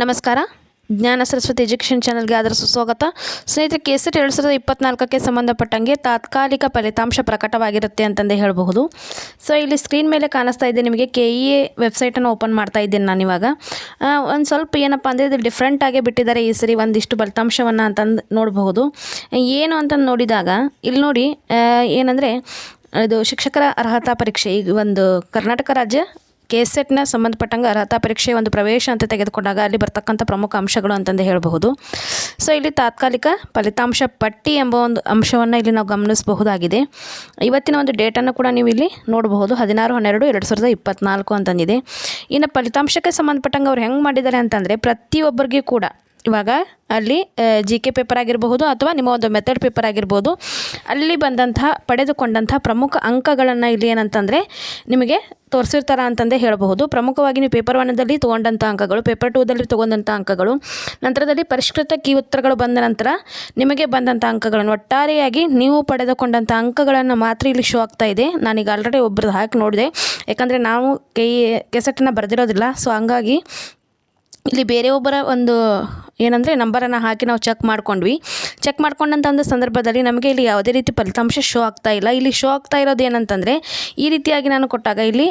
ನಮಸ್ಕಾರ. ಜ್ಞಾನ ಸರಸ್ವತಿ ಎಜುಕೇಷನ್ ಚಾನಲ್ಗೆ ಅದರ ಸುಸ್ವಾಗತ ಸ್ನೇಹಿತರೆ ಕೆಸೆಟ್ ಎರಡು ಸಾವಿರದ ಇಪ್ಪತ್ನಾಲ್ಕಕ್ಕೆ ಸಂಬಂಧಪಟ್ಟಂಗೆ ತಾತ್ಕಾಲಿಕ ಫಲಿತಾಂಶ ಪ್ರಕಟವಾಗಿರುತ್ತೆ ಅಂತಂದೇ ಹೇಳಬಹುದು. ಸೊ ಇಲ್ಲಿ ಸ್ಕ್ರೀನ್ ಮೇಲೆ ಕಾಣಿಸ್ತಾ ಇದೆ ನಿಮಗೆ ಕೆ ಇ ಎ ವೆಬ್ಸೈಟನ್ನು ಓಪನ್ ಮಾಡ್ತಾ ಇದ್ದೀನಿ ನಾನು ಇವಾಗ. ಒಂದು ಸ್ವಲ್ಪ ಏನಪ್ಪ ಅಂದರೆ ಇದು ಡಿಫ್ರೆಂಟ್ ಆಗೇ ಬಿಟ್ಟಿದ್ದಾರೆ ಈ ಸರಿ ಒಂದಿಷ್ಟು ಫಲಿತಾಂಶವನ್ನು ಅಂತಂದು ನೋಡಬಹುದು. ಏನು ಅಂತ ನೋಡಿದಾಗ, ಇಲ್ಲಿ ನೋಡಿ ಏನಂದರೆ, ಇದು ಶಿಕ್ಷಕರ ಅರ್ಹತಾ ಪರೀಕ್ಷೆ, ಈಗ ಒಂದು ಕರ್ನಾಟಕ ರಾಜ್ಯ ಕೆ ಸೆಟ್ನ ಸಂಬಂಧಪಟ್ಟಂಗೆ ಅರ್ಹತಾ ಪರೀಕ್ಷೆ ಒಂದು ಪ್ರವೇಶ ಅಂತ ತೆಗೆದುಕೊಂಡಾಗ ಅಲ್ಲಿ ಬರ್ತಕ್ಕಂಥ ಪ್ರಮುಖ ಅಂಶಗಳು ಅಂತಂದು ಹೇಳಬಹುದು. ಸೊ ಇಲ್ಲಿ ತಾತ್ಕಾಲಿಕ ಫಲಿತಾಂಶ ಪಟ್ಟಿ ಎಂಬ ಒಂದು ಅಂಶವನ್ನು ಇಲ್ಲಿ ನಾವು ಗಮನಿಸಬಹುದಾಗಿದೆ. ಇವತ್ತಿನ ಒಂದು ಡೇಟನ್ನು ಕೂಡ ನೀವು ಇಲ್ಲಿ ನೋಡಬಹುದು. ಹದಿನಾರು, ಹನ್ನೆರಡು, ಎರಡು ಸಾವಿರದ ಇಪ್ಪತ್ನಾಲ್ಕು ಅಂತಂದಿದೆ. ಇನ್ನು ಫಲಿತಾಂಶಕ್ಕೆ ಸಂಬಂಧಪಟ್ಟಂಗೆ ಅವ್ರು ಹೆಂಗೆ ಮಾಡಿದ್ದಾರೆ ಅಂತಂದರೆ ಪ್ರತಿಯೊಬ್ಬರಿಗೂ ಕೂಡ ಇವಾಗ ಅಲ್ಲಿ ಜಿ ಕೆ ಪೇಪರ್ ಆಗಿರಬಹುದು ಅಥವಾ ನಿಮ್ಮ ಒಂದು ಮೆಥಡ್ ಪೇಪರ್ ಆಗಿರ್ಬೋದು. ಅಲ್ಲಿ ಬಂದಂತಹ, ಪಡೆದುಕೊಂಡಂತಹ ಪ್ರಮುಖ ಅಂಕಗಳನ್ನು ಇಲ್ಲಿ ಏನಂತಂದರೆ ನಿಮಗೆ ತೋರಿಸಿರ್ತಾರ ಅಂತಂದೇ ಹೇಳಬಹುದು. ಪ್ರಮುಖವಾಗಿ ನೀವು ಪೇಪರ್ ಒನ್ನಲ್ಲಿ ತೊಗೊಂಡಂಥ ಅಂಕಗಳು ಪೇಪರ್ ಟೂದಲ್ಲಿ ತೊಗೊಂಡಂಥ ಅಂಕಗಳು, ನಂತರದಲ್ಲಿ ಪರಿಷ್ಕೃತ ಕೀ ಉತ್ತರಗಳು ಬಂದ ನಂತರ ನಿಮಗೆ ಬಂದಂಥ ಅಂಕಗಳನ್ನು. ಒಟ್ಟಾರೆಯಾಗಿ ನೀವು ಪಡೆದುಕೊಂಡಂಥ ಅಂಕಗಳನ್ನು ಮಾತ್ರ ಇಲ್ಲಿ ಶೋ ಆಗ್ತಾ ಇದೆ. ನಾನೀಗ ಆಲ್ರೆಡಿ ಒಬ್ರದ್ದು ಹಾಕಿ ನೋಡಿದೆ. ಯಾಕಂದರೆ ನಾವು ಕೈ ಕೆಸೆಟನ್ನು ಬರೆದಿರೋದಿಲ್ಲ. ಸೊ ಹಂಗಾಗಿ ಇಲ್ಲಿ ಬೇರೆ ಒಬ್ಬರ ಒಂದು ಏನಂದರೆ ನಂಬರನ್ನು ಹಾಕಿ ನಾವು ಚೆಕ್ ಮಾಡ್ಕೊಂಡ್ವಿ. ಚೆಕ್ ಮಾಡ್ಕೊಂಡಂಥ ಒಂದು ಸಂದರ್ಭದಲ್ಲಿ ನಮಗೆ ಇಲ್ಲಿ ಯಾವುದೇ ರೀತಿ ಫಲಿತಾಂಶ ಶೋ ಆಗ್ತಾ ಇಲ್ಲ. ಇಲ್ಲಿ ಶೋ ಆಗ್ತಾ ಇರೋದು ಏನಂತಂದರೆ ಈ ರೀತಿಯಾಗಿ ನಾನು ಕೊಟ್ಟಾಗ ಇಲ್ಲಿ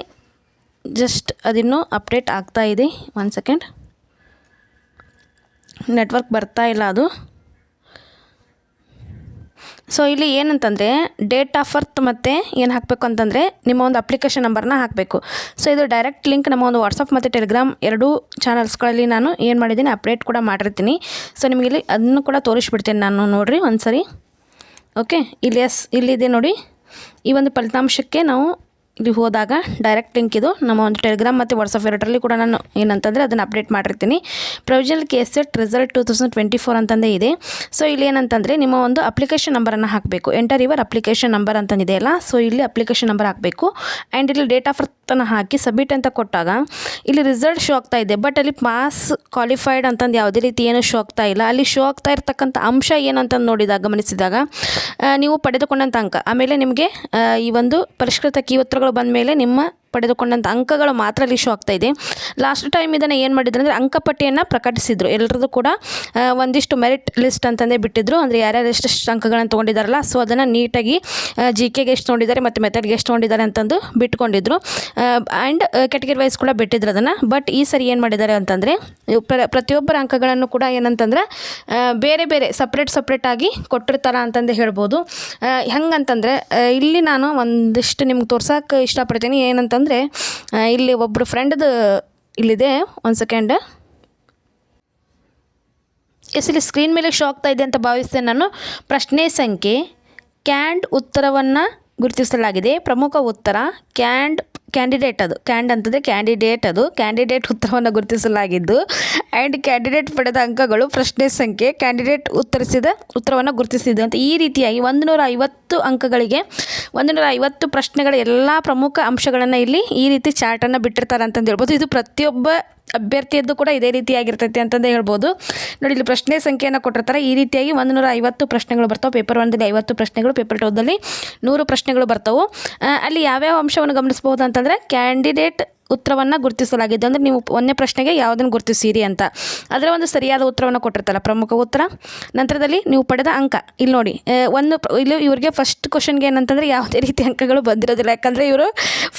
ಜಸ್ಟ್ ಅದಿನ್ನೂ ಅಪ್ಡೇಟ್ ಆಗ್ತಾ ಇದೆ. ಒನ್ ಸೆಕೆಂಡ್ ನೆಟ್ವರ್ಕ್ ಬರ್ತಾ ಇಲ್ಲ ಅದು. ಸೊ ಇಲ್ಲಿ ಏನಂತಂದರೆ ಡೇಟ್ ಆಫ್ ಬರ್ತ್ ಮತ್ತು ಏನು ಹಾಕಬೇಕು ಅಂತಂದರೆ, ನಿಮ್ಮ ಒಂದು ಅಪ್ಲಿಕೇಶನ್ ನಂಬರ್ನ ಹಾಕಬೇಕು. ಸೊ ಇದು ಡೈರೆಕ್ಟ್ ಲಿಂಕ್ ನಮ್ಮ ಒಂದು ವಾಟ್ಸಪ್ ಮತ್ತು ಟೆಲಿಗ್ರಾಮ್ ಎರಡೂ ಚಾನಲ್ಸ್ಗಳಲ್ಲಿ ನಾನು ಏನು ಮಾಡಿದ್ದೀನಿ ಅಪ್ಡೇಟ್ ಕೂಡ ಮಾಡಿರ್ತೀನಿ. ಸೊ ನಿಮಗೆ ಇಲ್ಲಿ ಅದನ್ನು ಕೂಡ ತೋರಿಸ್ಬಿಡ್ತೀನಿ ನಾನು ನೋಡಿರಿ ಒಂದು ಸರಿ ಓಕೆ ಇಲ್ಲಿ ಎಸ್ ಇಲ್ಲಿದೆ ನೋಡಿ. ಈ ಒಂದು ಫಲಿತಾಂಶಕ್ಕೆ ನಾವು ಇಲ್ಲಿ ಹೋದಾಗ ಡೈರೆಕ್ಟ್ ಲಿಂಕ್ ಇದು. ನಮ್ಮ ಒಂದು ಟೆಲಿಗ್ರಾಮ್ ಮತ್ತು ವಾಟ್ಸಪ್ ಎರಡರಲ್ಲಿ ಕೂಡ ನಾನು ಏನಂತಂದರೆ ಅದನ್ನು ಅಪ್ಡೇಟ್ ಮಾಡಿರ್ತೀನಿ provisional KSET result two thousand twenty four ಅಂತಂದೇ ಇದೆ. ಸೊ ಇಲ್ಲಿ ಏನಂತಂದರೆ ನಿಮ್ಮ ಒಂದು ಅಪ್ಲಿಕೇಶನ್ ನಂಬರನ್ನು ಹಾಕಬೇಕು. ಎಂಟರ್ ಇವರ್ ಅಪ್ಲಿಕೇಶನ್ ನಂಬರ್ ಅಂತಂದಿದೆಯಲ್ಲ ಸೊ ಇಲ್ಲಿ ಅಪ್ಲಿಕೇಶನ್ ನಂಬರ್ ಹಾಕಬೇಕು. ಆ್ಯಂಡ್ ಇಲ್ಲಿ ಡೇಟ್ ಆಫ್ ಬರ್ತನ್ನು ಹಾಕಿ ಸಬ್ಮಿಟ್ ಅಂತ ಕೊಟ್ಟಾಗ ಇಲ್ಲಿ ರಿಸಲ್ಟ್ ಶೋ ಆಗ್ತಾ ಇದೆ. ಬಟ್ ಅಲ್ಲಿ ಪಾಸ್ ಕ್ವಾಲಿಫೈಡ್ ಅಂತಂದು ಯಾವುದೇ ರೀತಿ ಏನು ಶೋ ಆಗ್ತಾ ಇಲ್ಲ. ಅಲ್ಲಿ ಶೋ ಆಗ್ತಾ ಇರ್ತಕ್ಕಂಥ ಅಂಶ ಏನಂತಂದು ನೋಡಿದಾಗ, ಗಮನಿಸಿದಾಗ ನೀವು ಪಡೆದುಕೊಂಡಂಥ ಅಂಕ. ಆಮೇಲೆ ನಿಮಗೆ ಈ ಒಂದು ಪರಿಷ್ಕೃತ ಕೀ ಉತ್ತರಗಳು ಬಂದ ಮೇಲೆ ನಿಮ್ಮ ಪಡೆದುಕೊಂಡಂಥ ಅಂಕಗಳು ಮಾತ್ರ ಅಲ್ಲಿ ಶೋ ಆಗ್ತಾ ಇದೆ. ಲಾಸ್ಟ್ ಟೈಮ್ ಇದನ್ನು ಏನು ಮಾಡಿದ್ರು ಅಂದರೆ ಅಂಕಪಟ್ಟಿಯನ್ನು ಪ್ರಕಟಿಸಿದರು. ಎಲ್ಲರದ್ದು ಕೂಡ ಒಂದಿಷ್ಟು ಮೆರಿಟ್ ಲಿಸ್ಟ್ ಅಂತಂದೇ ಬಿಟ್ಟಿದ್ರು. ಅಂದರೆ ಯಾರ್ಯಾರು ಎಷ್ಟೆಷ್ಟು ಅಂಕಗಳನ್ನು ತೊಗೊಂಡಿದ್ದಾರಲ್ಲ ಸೊ ಅದನ್ನು ನೀಟಾಗಿ ಜಿ ಕೆಗೆ ಎಷ್ಟು ತೊಗೊಂಡಿದ್ದಾರೆ ಮತ್ತು ಮೆಥಡ್ಗೆ ಎಷ್ಟು ತೊಗೊಂಡಿದ್ದಾರೆ ಅಂತಂದು ಬಿಟ್ಕೊಂಡಿದ್ರು. ಆ್ಯಂಡ್ ಕೆಟಗರಿ ವೈಸ್ ಕೂಡ ಬಿಟ್ಟಿದ್ರು ಅದನ್ನು. ಬಟ್ ಈ ಸರಿ ಏನು ಮಾಡಿದ್ದಾರೆ ಅಂತಂದರೆ ಪ್ರತಿಯೊಬ್ಬರ ಅಂಕಗಳನ್ನು ಕೂಡ ಏನಂತಂದ್ರೆ ಬೇರೆ ಬೇರೆ ಸಪ್ರೇಟ್ ಸಪ್ರೇಟಾಗಿ ಕೊಟ್ಟಿರ್ತಾರ ಅಂತಂದು ಹೇಳ್ಬೋದು. ಹೆಂಗಂತಂದರೆ ಇಲ್ಲಿ ನಾನು ಒಂದಿಷ್ಟು ನಿಮ್ಗೆ ತೋರ್ಸೋಕೆ ಇಷ್ಟಪಡ್ತೀನಿ. ಏನಂತಂದರೆ ಆ, ಇಲ್ಲಿ ಒಬ್ಬರು ಫ್ರೆಂಡ್ದು ಇಲ್ಲಿದೆ. ಒಂದು ಸೆಕೆಂಡ್ ಎಸ್ ಇಲ್ಲಿ ಸ್ಕ್ರೀನ್ ಮೇಲೆ ಶೋ ಆಗ್ತಾ ಇದೆ ಅಂತ ಭಾವಿಸ್ತೇನೆ ನಾನು. ಪ್ರಶ್ನೆ ಸಂಖ್ಯೆ ಕ್ಯಾಂಡ್ ಉತ್ತರವನ್ನು ಗುರುತಿಸಲಾಗಿದೆ. ಪ್ರಮುಖ ಉತ್ತರ ಕ್ಯಾಂಡ್ ಕ್ಯಾಂಡಿಡೇಟ್ ಅದು. ಕ್ಯಾಂಡ್ ಅಂತಂದರೆ ಕ್ಯಾಂಡಿಡೇಟ್ ಅದು. ಕ್ಯಾಂಡಿಡೇಟ್ ಉತ್ತರವನ್ನು ಗುರುತಿಸಲಾಗಿದ್ದು. ಆ್ಯಂಡ್ ಕ್ಯಾಂಡಿಡೇಟ್ ಪಡೆದ ಅಂಕಗಳು ಪ್ರಶ್ನೆ ಸಂಖ್ಯೆ ಕ್ಯಾಂಡಿಡೇಟ್ ಉತ್ತರಿಸಿದ ಉತ್ತರವನ್ನು ಗುರುತಿಸಿದ್ದು ಅಂತ ಈ ರೀತಿಯಾಗಿ ಒಂದು ನೂರ ಐವತ್ತು ಅಂಕಗಳಿಗೆ ಒಂದು ನೂರ ಐವತ್ತು ಪ್ರಶ್ನೆಗಳ ಎಲ್ಲ ಪ್ರಮುಖ ಅಂಶಗಳನ್ನು ಇಲ್ಲಿ ಈ ರೀತಿ ಚಾರ್ಟನ್ನು ಬಿಟ್ಟಿರ್ತಾರೆ ಅಂತಂದು ಹೇಳ್ಬೋದು. ಇದು ಪ್ರತಿಯೊಬ್ಬ ಅಭ್ಯರ್ಥಿಯದ್ದು ಕೂಡ ಇದೇ ರೀತಿಯಾಗಿರ್ತೈತಿ ಅಂತಂದೇ ಹೇಳ್ಬೋದು. ನೋಡಿ, ಇಲ್ಲಿ ಪ್ರಶ್ನೆ ಸಂಖ್ಯೆಯನ್ನು ಕೊಟ್ಟಿರ್ತಾರೆ. ಈ ರೀತಿಯಾಗಿ ಒಂದು ನೂರ ಐವತ್ತು ಪ್ರಶ್ನೆಗಳು ಬರ್ತಾವೆ. ಪೇಪರ್ ಒಂದಲ್ಲಿ ಐವತ್ತು ಪ್ರಶ್ನೆಗಳು, ಪೇಪರ್ ಟೋದಲ್ಲಿ ನೂರು ಪ್ರಶ್ನೆಗಳು ಬರ್ತವೆ. ಅಲ್ಲಿ ಯಾವ್ಯಾವ ಅಂಶವನ್ನು ಗಮನಿಸ್ಬೋದು ಅಂತಂದರೆ ಕ್ಯಾಂಡಿಡೇಟ್ ಉತ್ತರವನ್ನು ಗುರುತಿಸಲಾಗಿದೆ. ಅಂದರೆ ನೀವು ಒಂದನೇ ಪ್ರಶ್ನೆಗೆ ಯಾವುದನ್ನು ಗುರುತಿಸಿರಿ ಅಂತ. ಅದರ ಒಂದು ಸರಿಯಾದ ಉತ್ತರವನ್ನು ಕೊಟ್ಟಿರ್ತಲ್ಲ ಪ್ರಮುಖ ಉತ್ತರ. ನಂತರದಲ್ಲಿ ನೀವು ಪಡೆದ ಅಂಕ. ಇಲ್ಲಿ ನೋಡಿ ಒಂದು ಇಲ್ಲಿ ಇವರಿಗೆ ಫಸ್ಟ್ ಕ್ವಶನ್ಗೆ ಏನಂತಂದರೆ ಯಾವುದೇ ರೀತಿ ಅಂಕಗಳು ಬಂದಿರೋದಿಲ್ಲ. ಯಾಕಂದರೆ ಇವರು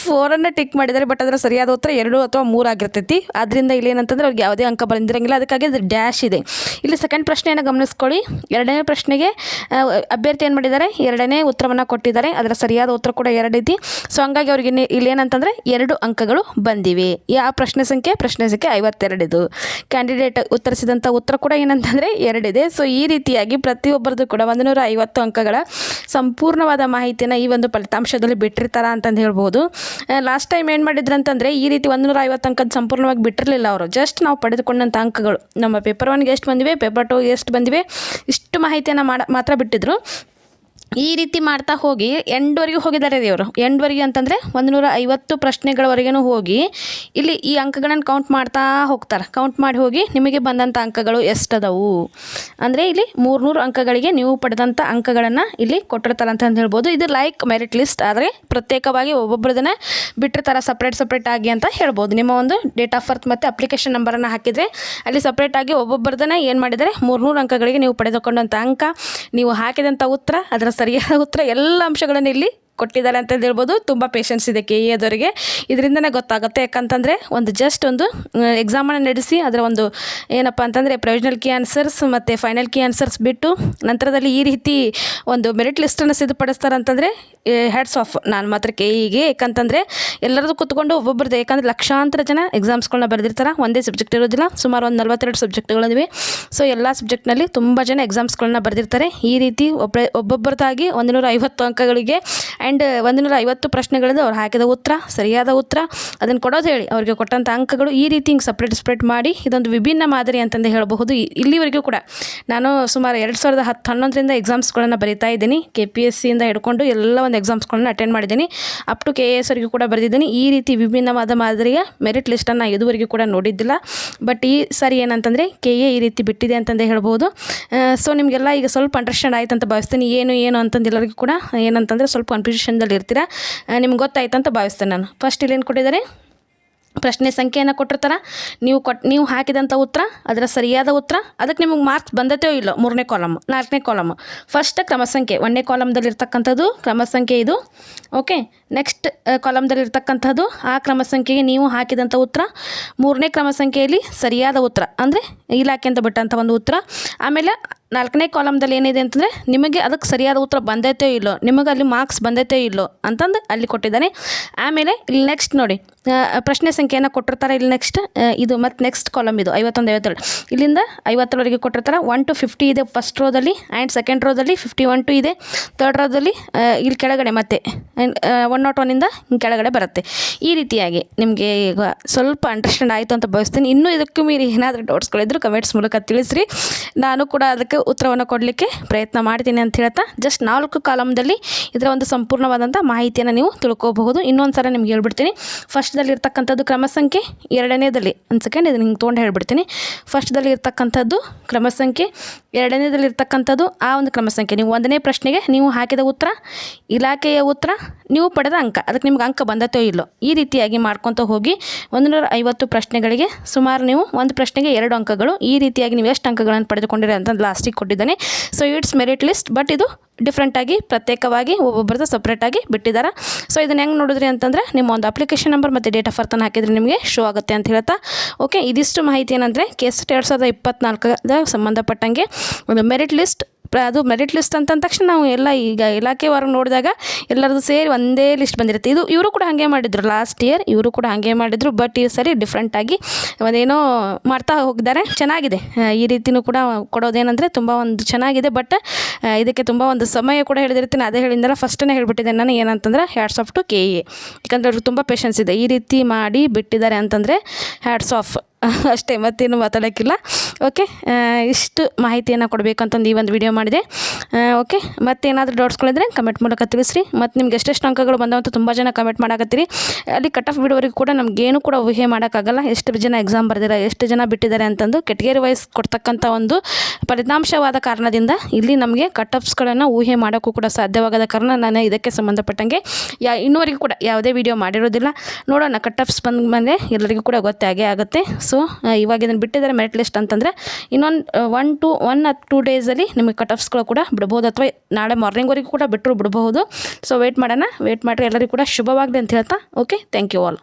ಫೋರನ್ನು ಟಿಕ್ ಮಾಡಿದ್ದಾರೆ ಬಟ್ ಅದರ ಸರಿಯಾದ ಉತ್ತರ ಎರಡು ಅಥವಾ ಮೂರು ಆಗಿರ್ತೈತಿ. ಅದರಿಂದ ಇಲ್ಲಿ ಏನಂತಂದ್ರೆ ಅವ್ರಿಗೆ ಯಾವುದೇ ಅಂಕ ಬಂದಿರಂಗಿಲ್ಲ. ಅದಕ್ಕಾಗಿ ಅದು ಡ್ಯಾಶ್ ಇದೆ. ಇಲ್ಲಿ ಸೆಕೆಂಡ್ ಪ್ರಶ್ನೆಯನ್ನು ಗಮನಿಸ್ಕೊಳ್ಳಿ. ಎರಡನೇ ಪ್ರಶ್ನೆಗೆ ಅಭ್ಯರ್ಥಿ ಏನು ಮಾಡಿದ್ದಾರೆ? ಎರಡನೇ ಉತ್ತರವನ್ನು ಕೊಟ್ಟಿದ್ದಾರೆ. ಅದರ ಸರಿಯಾದ ಉತ್ತರ ಕೂಡ ಎರಡೈತಿ ಸೊ ಹಂಗಾಗಿ ಅವ್ರಿಗೆ ಇಲ್ಲಿ- ಏನಂತಂದರೆ ಎರಡು ಅಂಕಗಳು ಬಂದಿವೆ. ಯಾವ ಪ್ರಶ್ನೆ ಸಂಖ್ಯೆ? ಪ್ರಶ್ನೆ ಸಂಖ್ಯೆ ಐವತ್ತೆರಡಿದು ಕ್ಯಾಂಡಿಡೇಟ್ ಉತ್ತರಿಸಿದಂಥ ಉತ್ತರ ಕೂಡ ಏನಂತಂದರೆ ಎರಡಿದೆ ಸೊ ಈ ರೀತಿಯಾಗಿ ಪ್ರತಿಯೊಬ್ಬರದ್ದು ಕೂಡ ಒಂದು ನೂರ ಐವತ್ತು ಅಂಕಗಳ ಸಂಪೂರ್ಣವಾದ ಮಾಹಿತಿಯನ್ನು ಈ ಒಂದು ಫಲಿತಾಂಶದಲ್ಲಿ ಬಿಟ್ಟಿರ್ತಾರ ಅಂತಂದು ಹೇಳ್ಬೋದು. ಲಾಸ್ಟ್ ಟೈಮ್ ಏನು ಮಾಡಿದ್ರು ಅಂತಂದರೆ ಈ ರೀತಿ ಒಂದು ನೂರ ಐವತ್ತು ಅಂಕದ ಸಂಪೂರ್ಣವಾಗಿ ಬಿಟ್ಟಿರಲಿಲ್ಲ ಅವರು. ಜಸ್ಟ್ ನಾವು ಪಡೆದುಕೊಂಡಂಥ ಅಂಕಗಳು. ನಮ್ಮ ಪೇಪರ್ ಒನ್ಗೆ ಎಷ್ಟು ಬಂದಿವೆ ಪೇಪರ್ ಟೂಗೆ ಎಷ್ಟು ಬಂದಿವೆ, ಇಷ್ಟು ಮಾಹಿತಿಯನ್ನು ಮಾಡ, ಮಾತ್ರ ಬಿಟ್ಟಿದ್ರು. ಈ ರೀತಿ ಮಾಡ್ತಾ ಹೋಗಿ ಎಂಡ್ವರೆಗೂ ಹೋಗಿದ್ದಾರೆ ದೇವರು. ಅವರು ಎಂಡ್ವರೆಗೆ ಅಂತಂದರೆ ಒಂದು ನೂರ ಐವತ್ತು ಪ್ರಶ್ನೆಗಳವರೆಗೂ ಹೋಗಿ ಇಲ್ಲಿ ಈ ಅಂಕಗಳನ್ನು ಕೌಂಟ್ ಮಾಡ್ತಾ ಹೋಗ್ತಾರೆ. ಕೌಂಟ್ ಮಾಡಿ ಹೋಗಿ ನಿಮಗೆ ಬಂದಂಥ ಅಂಕಗಳು ಎಷ್ಟದವು? ಅಂದರೆ ಇಲ್ಲಿ ಮೂರ್ನೂರು ಅಂಕಗಳಿಗೆ ನೀವು ಪಡೆದಂಥ ಅಂಕಗಳನ್ನು ಇಲ್ಲಿ ಕೊಟ್ಟಿರ್ತಾರೆ ಅಂತ ಹೇಳ್ಬೋದು. ಇದು ಲೈಕ್ ಮೆರಿಟ್ ಲಿಸ್ಟ್ ಆದರೆ ಪ್ರತ್ಯೇಕವಾಗಿ ಒಬ್ಬೊಬ್ಬರದನ್ನ ಬಿಟ್ಟಿರ್ತಾರೆ ಸಪ್ರೇಟ್ ಸಪ್ರೇಟ್ ಆಗಿ ಅಂತ ಹೇಳ್ಬೋದು. ನಿಮ್ಮ ಒಂದು ಡೇಟ್ ಆಫ್ ಬರ್ತ್ ಮತ್ತು ಅಪ್ಲಿಕೇಶನ್ ನಂಬರನ್ನು ಹಾಕಿದರೆ ಅಲ್ಲಿ ಸಪ್ರೇಟಾಗಿ ಒಬ್ಬೊಬ್ಬರದನ್ನ ಏನು ಮಾಡಿದರೆ ಮೂರ್ನೂರು ಅಂಕಗಳಿಗೆ ನೀವು ಪಡೆದುಕೊಂಡಂಥ ಅಂಕ. ನೀವು ಹಾಕಿದಂಥ ಉತ್ತರ, ಅದರ ಸರಿಯಾದ ಉತ್ತರ ಎಲ್ಲ ಅಂಶಗಳನ್ನು ಇಲ್ಲಿ ಕೊಟ್ಟಿದ್ದಾರೆ ಅಂತ ಹೇಳ್ಬೋದು. ತುಂಬ ಪೇಷನ್ಸ್ ಇದೆ ಕೆ ಎದವರಿಗೆ ಇದರಿಂದನೇ ಗೊತ್ತಾಗುತ್ತೆ. ಯಾಕಂತಂದರೆ ಒಂದು ಜಸ್ಟ್ ಒಂದು ಎಕ್ಸಾಮನ್ನು ನಡೆಸಿ ಅದರ ಒಂದು ಏನಪ್ಪ ಅಂತಂದರೆ ಪ್ರೊವಿಷನಲ್ ಕೀ ಆನ್ಸರ್ಸ್ ಮತ್ತು ಫೈನಲ್ ಕಿ ಆನ್ಸರ್ಸ್ ಬಿಟ್ಟು ನಂತರದಲ್ಲಿ ಈ ರೀತಿ ಒಂದು ಮೆರಿಟ್ ಲಿಸ್ಟನ್ನು ಸಿದ್ಧಪಡಿಸ್ತಾರೆ ಅಂತಂದರೆ ಹ್ಯಾಡ್ಸ್ ಆಫ್ ನಾನು ಮಾತ್ರ ಕೆ ಇಗೆ ಯಾಕಂತಂದರೆ ಎಲ್ಲರದು ಕೂತ್ಕೊಂಡು ಒಬ್ಬೊಬ್ಬರದ್ದು ಯಾಕಂದರೆ ಲಕ್ಷಾಂತರ ಜನ ಎಕ್ಸಾಮ್ಸ್ಗಳನ್ನ ಬರೆದಿರ್ತಾರೆ. ಒಂದೇ ಸಬ್ಜೆಕ್ಟ್ ಇರೋದಿಲ್ಲ. ಸುಮಾರು ಒಂದು ನಲ್ವತ್ತೆರಡು ಸಬ್ಜೆಕ್ಟ್ಗಳಿವೆ ಸೊ ಎಲ್ಲ ಸಬ್ಜೆಕ್ಟ್ನಲ್ಲಿ ತುಂಬ ಜನ ಎಕ್ಸಾಮ್ಸ್ಗಳನ್ನ ಬರೆದಿರ್ತಾರೆ. ಈ ರೀತಿ ಒಬ್ಬ ಒಬ್ಬೊಬ್ಬರದಾಗಿ ಒಂದು ನೂರ ಐವತ್ತು ಅಂಕಗಳಿಗೆ ಆ್ಯಂಡ್ ಒಂದು ನೂರ ಐವತ್ತು ಪ್ರಶ್ನೆಗಳಿಂದ ಅವ್ರು ಹಾಕಿದ ಉತ್ತರ, ಸರಿಯಾದ ಉತ್ತರ, ಅದನ್ನು ಕೊಡೋದು ಹೇಳಿ. ಅವರಿಗೆ ಕೊಟ್ಟಂಥ ಅಂಕಗಳು ಈ ರೀತಿ ಹಿಂಗೆ ಸಪ್ರೇಟ್ ಸಪ್ರೇಟ್ ಮಾಡಿ ಇದೊಂದು ವಿಭಿನ್ನ ಮಾದರಿ ಅಂತಂದು ಹೇಳಬಹುದು ಇಲ್ಲಿವರೆಗೂ ಕೂಡ. ನಾನು ಸುಮಾರು ಎರಡು ಸಾವಿರದ ಹತ್ತು ಹನ್ನೊಂದರಿಂದ ಎಕ್ಸಾಮ್ಸ್ಗಳನ್ನು ಬರೀತಾ ಇದ್ದೀನಿ. ಕೆ ಪಿ ಎಸ್ ಸಿಯಿಂದ ಹಿಡ್ಕೊಂಡು ಎಲ್ಲ ಒಂದು ಎಕ್ಸಾಮ್ಸ್ಗಳನ್ನ ಅಟೆಂಡ್ ಮಾಡಿದ್ದೀನಿ. ಅಪ್ ಟು ಕೆ ಎ ಎಸ್ವರೆಗೂ ಕೂಡ ಬರೆದಿದ್ದೀನಿ. ಈ ರೀತಿ ವಿಭಿನ್ನವಾದ ಮಾದರಿಯ ಮೆರಿಟ್ ಲಿಸ್ಟನ್ನು ಇದುವರೆಗೂ ಕೂಡ ನೋಡಿದ್ದಿಲ್ಲ. ಬಟ್ ಈ ಸಾರಿ ಏನಂತಂದರೆ ಕೆ ಎ ಈ ರೀತಿ ಬಿಟ್ಟಿದೆ ಅಂತಂದೇ ಹೇಳ್ಬೋದು ಸೊ ನಿಮಗೆಲ್ಲ ಈಗ ಸ್ವಲ್ಪ ಅಂಡರ್ಸ್ಟ್ಯಾಂಡ್ ಆಯ್ತು ಅಂತ ಭಾವಿಸ್ತೀನಿ. ಏನು ಏನು ಅಂತಂದು ಎಲ್ಲರಿಗೂ ಕೂಡ ಏನಂತಂದರೆ ಸ್ವಲ್ಪ ಕನ್ಫ್ಯೂಷನ್ದಲ್ಲಿ ಇರ್ತೀರಾ? ನಿಮ್ಗೆ ಗೊತ್ತಾಯ್ತು ಅಂತ ಭಾವಿಸ್ತೇನೆ ನಾನು. ಫಸ್ಟ್ ಇಲ್ಲೇನು ಕೊಟ್ಟಿದ್ದಾರೆ? ಪ್ರಶ್ನೆ ಸಂಖ್ಯೆಯನ್ನು ಕೊಟ್ಟಿರ್ತಾರೆ? ನೀವು ಕೊಟ್ಟು ನೀವು ಹಾಕಿದಂಥ ಉತ್ತರ, ಅದರ ಸರಿಯಾದ ಉತ್ತರ ಅದಕ್ಕೆ ನಿಮಗೆ ಮಾರ್ಕ್ಸ್ ಬಂದತೆಯೋ ಇಲ್ಲೋ? ಮೂರನೇ ಕಾಲಮ್ ನಾಲ್ಕನೇ ಕಾಲಮ್ ಫಸ್ಟ್ ಕ್ರಮ ಸಂಖ್ಯೆ, ಒಂದನೇ ಕಾಲಮ್ದಲ್ಲಿರ್ತಕ್ಕಂಥದ್ದು ಕ್ರಮ ಸಂಖ್ಯೆ ಇದು. ಓಕೆ ನೆಕ್ಸ್ಟ್ ಕಾಲಮ್ದಲ್ಲಿರ್ತಕ್ಕಂಥದ್ದು ಆ ಕ್ರಮ ಸಂಖ್ಯೆಗೆ ನೀವು ಹಾಕಿದಂಥ ಉತ್ತರ, ಮೂರನೇ ಕ್ರಮ ಸಂಖ್ಯೆಯಲ್ಲಿ ಸರಿಯಾದ ಉತ್ತರ. ಅಂದರೆ ಅಂತ ಬಿಟ್ಟಂಥ ಒಂದು ಉತ್ತರ. ಆಮೇಲೆ ನಾಲ್ಕನೇ ಕಾಲಮ್ದಲ್ಲಿ ಏನಿದೆ ಅಂತಂದರೆ, ನಿಮಗೆ ಅದಕ್ಕೆ ಸರಿಯಾದ ಉತ್ತರ ಬಂದೈತೋ ಇಲ್ಲೋ, ನಿಮಗೆ ಅಲ್ಲಿ ಮಾರ್ಕ್ಸ್ ಬಂದೈತೋ ಇಲ್ಲೋ ಅಂತಂದು ಅಲ್ಲಿ ಕೊಟ್ಟಿದ್ದಾನೆ. ಆಮೇಲೆ ಇಲ್ಲಿ ನೆಕ್ಸ್ಟ್ ನೋಡಿ ಪ್ರಶ್ನೆ ಸಂಖ್ಯೆಯನ್ನು ಕೊಟ್ಟಿರ್ತಾರೆ ಇಲ್ಲಿ ನೆಕ್ಸ್ಟ್ ಇದು ಮತ್ತು ನೆಕ್ಸ್ಟ್ ಕಾಲಮ್ ಇದು, ಐವತ್ತೊಂದು, ಐವತ್ತೆರಡು. ಇಲ್ಲಿಂದ ಐವತ್ತರವರೆಗೆ ಕೊಟ್ಟಿರ್ತಾರೆ ಒನ್ ಟು ಫಿಫ್ಟಿ ಇದೆ ಫಸ್ಟ್ ರೋದಲ್ಲಿ ಆ್ಯಂಡ್ ಸೆಕೆಂಡ್ ರೋದಲ್ಲಿ ಫಿಫ್ಟಿ ಒನ್ ಟು ಇದೆ. ತರ್ಡ್ ರೋದಲ್ಲಿ ಇಲ್ಲಿ ಕೆಳಗಡೆ ಮತ್ತೆ ಒನ್ ನಾಟ್ ಒನ್ನಿಂದ ಕೆಳಗಡೆ ಬರುತ್ತೆ. ಈ ರೀತಿಯಾಗಿ ನಿಮಗೆ ಈಗ ಸ್ವಲ್ಪ ಅಂಡರ್ಸ್ಟ್ಯಾಂಡ್ ಆಯಿತು ಅಂತ ಬಯಸ್ತೀನಿ ಇನ್ನೂ ಇದಕ್ಕೂ ಮೀರಿ ಏನಾದರೂ ಡೌಟ್ಸ್ಗಳಿದ್ರು ಕಮೆಂಟ್ಸ್ ಮೂಲಕ ತಿಳಿಸ್ರಿ. ನಾನು ಕೂಡ ಅದಕ್ಕೆ ಉತ್ತರವನ್ನು ಕೊಡಲಿಕ್ಕೆ ಪ್ರಯತ್ನ ಮಾಡ್ತೀನಿ ಅಂತ ಹೇಳ್ತಾ ಜಸ್ಟ್ ನಾಲ್ಕು ಕಾಲಮ್ದಲ್ಲಿ ಇದರ ಒಂದು ಸಂಪೂರ್ಣವಾದಂಥ ಮಾಹಿತಿಯನ್ನು ನೀವು ತಿಳ್ಕೋಬಹುದು. ಇನ್ನೊಂದು ಸಲ ನಿಮ್ಗೆ ಹೇಳ್ಬಿಡ್ತೀನಿ. ಫಸ್ಟ್ದಲ್ಲಿ ಇರ್ತಕ್ಕಂಥದ್ದು ಕ್ರಮ ಸಂಖ್ಯೆ ಎರಡನೇದಲ್ಲಿ ಒಂದು ಸೆಕೆಂಡ್ ಇದು ನಿಮ್ಗೆ ತೊಗೊಂಡು ಹೇಳ್ಬಿಡ್ತೀನಿ. ಫಸ್ಟ್ದಲ್ಲಿ ಇರ್ತಕ್ಕಂಥದ್ದು ಕ್ರಮ ಸಂಖ್ಯೆ ಎರಡನೇದಲ್ಲಿ ಇರ್ತಕ್ಕಂಥದ್ದು ಆ ಒಂದು ಕ್ರಮ ಸಂಖ್ಯೆ. ನೀವು ಒಂದನೇ ಪ್ರಶ್ನೆಗೆ ನೀವು ಹಾಕಿದ ಉತ್ತರ, ಇಲಾಖೆಯ ಉತ್ತರ, ನೀವು ಪಡೆದ ಅಂಕ. ಅದಕ್ಕೆ ನಿಮ್ಗೆ ಅಂಕ ಬಂದತೋ ಇಲ್ಲೋ. ಈ ರೀತಿಯಾಗಿ ಮಾಡ್ಕೊತ ಹೋಗಿ ಒಂದು ನೂರ ಐವತ್ತು ಪ್ರಶ್ನೆಗಳಿಗೆ ಸುಮಾರು ನೀವು ಒಂದು ಪ್ರಶ್ನೆಗೆ ಎರಡು ಅಂಕಗಳು, ಈ ರೀತಿಯಾಗಿ ನೀವು ಎಷ್ಟು ಅಂಕಗಳನ್ನು ಪಡೆದುಕೊಂಡಿರೋ ಅಂತ ಲಾಸ್ಟಿಗೆ ಕೊಟ್ಟಿದ್ದಾನೆ. So it's merit list but ಇದು ಡಿಫ್ರೆಂಟಾಗಿ ಪ್ರತ್ಯೇಕವಾಗಿ ಒಬ್ಬೊಬ್ಬರದ್ದು ಸಪ್ರೇಟಾಗಿ ಬಿಟ್ಟಿದ್ದಾರೆ ಸೊ ಇದನ್ನು ಹೆಂಗೆ ನೋಡಿದ್ರಿ ಅಂತಂದರೆ, ನಿಮ್ಮ ಒಂದು ಅಪ್ಲಿಕೇಶನ್ ನಂಬರ್ ಮತ್ತು ಡೇಟ್ ಆಫ್ ಬರ್ತನ್ನು ಹಾಕಿದರೆ ನಿಮಗೆ ಶೋ ಆಗುತ್ತೆ ಅಂತ ಹೇಳ್ತಾ. ಓಕೆ ಇದಿಷ್ಟು ಮಾಹಿತಿ ಏನಂದರೆ ಕೆಸ್ಟ್ ಎರಡು ಸಾವಿರದ ಇಪ್ಪತ್ನಾಲ್ಕದ ಸಂಬಂಧಪಟ್ಟಂಗೆ ಒಂದು ಮೆರಿಟ್ ಲಿಸ್ಟ್ ಪ್ರ- ಅದು ಮೆರಿಟ್ ಲಿಸ್ಟ್ ಅಂತ ತಕ್ಷಣ ನಾವು ಎಲ್ಲ ಈಗ ಇಲಾಖೆವಾರು ನೋಡಿದಾಗ ಎಲ್ಲರದ್ದು ಸೇರಿ ಒಂದೇ ಲಿಸ್ಟ್ ಬಂದಿರುತ್ತೆ. ಇದು ಇವರು ಕೂಡ ಹಾಗೆ ಮಾಡಿದರು. ಲಾಸ್ಟ್ ಇಯರ್ ಇವರು ಕೂಡ ಹಾಗೆ ಮಾಡಿದರು. ಬಟ್ ಈ ಸರಿ ಡಿಫ್ರೆಂಟಾಗಿ ಒಂದೇನೋ ಮಾಡ್ತಾ ಹೋಗಿದ್ದಾರೆ. ಚೆನ್ನಾಗಿದೆ. ಈ ರೀತಿನೂ ಕೂಡ ಕೊಡೋದೇನೆಂದರೆ ತುಂಬ ಒಂದು ಚೆನ್ನಾಗಿದೆ. ಬಟ್ ಇದಕ್ಕೆ ತುಂಬ ಒಂದು ಸಮಯ ಕೂಡ ಹೇಳಿದಿರ್ತೀನಿ. ಅದೇ ಹೇಳಿದ್ನಲ್ಲ ಫಸ್ಟೇ ಹೇಳಿಬಿಟ್ಟಿದ್ದೆ ನಾನು ಏನಂತಂದ್ರೆ hats off to K A ಯಾಕಂದರೆ ಅವರು ತುಂಬ ಪೇಷನ್ಸ್ ಇದೆ. ಈ ರೀತಿ ಮಾಡಿ ಬಿಟ್ಟಿದ್ದಾರೆ ಅಂತಂದರೆ ಹ್ಯಾಟ್ಸ್ ಆಫ್ ಅಷ್ಟೇ, ಮತ್ತೇನು ಮಾತಾಡೋಕ್ಕಿಲ್ಲ. ಓಕೆ ಇಷ್ಟು ಮಾಹಿತಿಯನ್ನು ಕೊಡಬೇಕಂತಂದು ಈ ಒಂದು ವಿಡಿಯೋ ಮಾಡಿದೆ ಓಕೆ ಮತ್ತೇನಾದರೂ ಡೌಟ್ಸ್ಗಳಿದ್ರೆ ಕಮೆಂಟ್ ಮೂಲಕ ತಿಳಿಸ್ರಿ. ಮತ್ತು ನಿಮ್ಗೆ ಎಷ್ಟೆಷ್ಟು ಅಂಕಗಳು ಬಂದವಂತ ತುಂಬ ಜನ ಕಮೆಂಟ್ ಮಾಡಾಕತ್ತೀರಿ. ಅಲ್ಲಿ ಕಟ್ ಆಫ್ ಬಿಡೋವರೆಗೂ ಕೂಡ ನಮಗೇನು ಕೂಡ ಊಹೆ ಮಾಡೋಕ್ಕಾಗಲ್ಲ. ಎಷ್ಟು ಜನ ಎಕ್ಸಾಮ್ ಬರೆದಿರ ಎಷ್ಟು ಜನ ಬಿಟ್ಟಿದ್ದಾರೆ ಅಂತಂದು ಕೆಟಗರಿ ವೈಸ್ ಕೊಡ್ತಕ್ಕಂಥ ಒಂದು ಫಲಿತಾಂಶವಾದ ಕಾರಣದಿಂದ ಇಲ್ಲಿ ನಮಗೆ ಕಟ್ ಆಫ್ಸ್ಗಳನ್ನು ಊಹೆ ಮಾಡೋಕ್ಕೂ ಕೂಡ ಸಾಧ್ಯವಾಗದ ಕಾರಣ ನಾನು ಇದಕ್ಕೆ ಸಂಬಂಧಪಟ್ಟಂಗೆ ಯಾ, ಇನ್ನೂವರೆಗೂ ಕೂಡ ಯಾವುದೇ ವಿಡಿಯೋ ಮಾಡಿರೋದಿಲ್ಲ. ನೋಡೋಣ ಕಟ್ ಆಫ್ಸ್ ಬಂದ ಮೇಲೆ ಎಲ್ಲರಿಗೂ ಕೂಡ ಗೊತ್ತಾಗೇ ಆಗುತ್ತೆ. ಸೊ ಇವಾಗ ಇದನ್ನು ಬಿಟ್ಟಿದ್ದಾರೆ ಮೆರಿಟ್ ಲಿಸ್ಟ್ ಅಂತಂದರೆ ಇನ್ನೊಂದು ಒನ್ ಟು ಒನ್ ಅಥವಾ ಟೂ ಡೇಸಲ್ಲಿ ನಿಮಗೆ ಕಟ್ ಆಫ್ಸ್ಗಳು ಕೂಡ ಬಿಡ್ಬೋದು ಅಥವಾ ನಾಳೆ ಮಾರ್ನಿಂಗ್ವರೆಗೂ ಕೂಡ ಬಿಟ್ಟರು ಬಿಡಬಹುದು ಸೊ ವೆಯ್ಟ್ ಮಾಡೋಣ. ವೆಯ್ಟ್ ಮಾಡಿರಿ. ಎಲ್ಲರಿಗೂ ಕೂಡ ಶುಭವಾಗಲಿ ಅಂತ ಹೇಳ್ತಾ ಓಕೆ ಥ್ಯಾಂಕ್ ಯು ಆಲ್